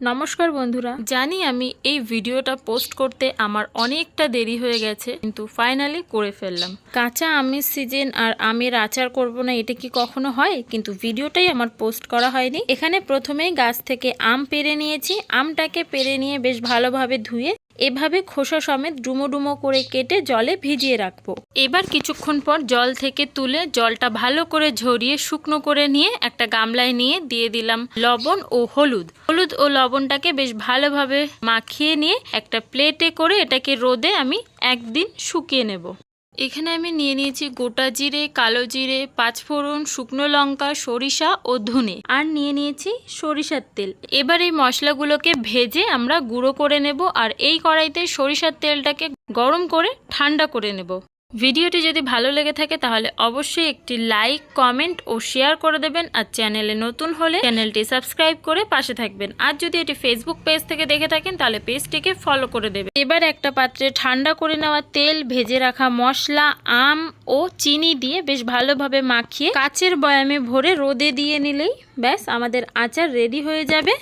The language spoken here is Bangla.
নমস্কার বন্ধুরা। জানি আমি এই ভিডিওটা পোস্ট করতে আমার অনেকটা দেরি হয়ে গেছে, কিন্তু ফাইনালি করে ফেললাম। কাঁচা আমের সিজন আর আমের আচার করব না, এটা কি কখনো হয়? কিন্তু ভিডিওটাই আমার পোস্ট করা হয়নি। এখানে প্রথমেই গাছ থেকে আম পেরে নিয়েছি। আমটাকে পেরে নিয়ে বেশ ভালোভাবে ধুয়ে এভাবে খোসা সমেত ডুমো ডুমো করে কেটে জলে ভিজিয়ে রাখব। এবার কিছুক্ষণ পর জল থেকে তুলে জলটা ভালো করে ঝরিয়ে শুকনো করে নিয়ে একটা গামলায় নিয়ে দিয়ে দিলাম লবণ ও হলুদ। হলুদ ও লবণটাকে বেশ ভালোভাবে মাখিয়ে নিয়ে একটা প্লেটে করে এটাকে রোদে আমি একদিন শুকিয়ে নেব। এখানে আমি নিয়ে নিয়েছি গোটা জিরে, কালো জিরে, পাঁচফোড়ন, শুকনো লঙ্কা, সরিষা ও ধনে। আর নিয়ে নিয়েছি সরিষার তেল। এবার এই মশলাগুলোকে ভেজে আমরা গুঁড়ো করে নেব আর এই কড়াইতে সরিষার তেলটাকে গরম করে ঠান্ডা করে নেব। ভিডিওটি যদি ভালো লেগে থাকে তাহলে অবশ্যই একটি লাইক, কমেন্ট ও শেয়ার করে দেবেন আর চ্যানেলে নতুন হলে চ্যানেলটি সাবস্ক্রাইব করে পাশে থাকবেন। আর যদি এটি ফেসবুক পেজ থেকে দেখে থাকেন তাহলে পেজটিকে ফলো করে দেবেন। এবার একটা পাত্রে ঠান্ডা করে নেওয়া তেল, ভেজে রাখা মশলা, আম ও চিনি দিয়ে বেশ ভালোভাবে মাখিয়ে কাচের বয়ামে ভরে রোদে দিয়ে নিলেই ব্যাস, আমাদের আচার রেডি হয়ে যাবে।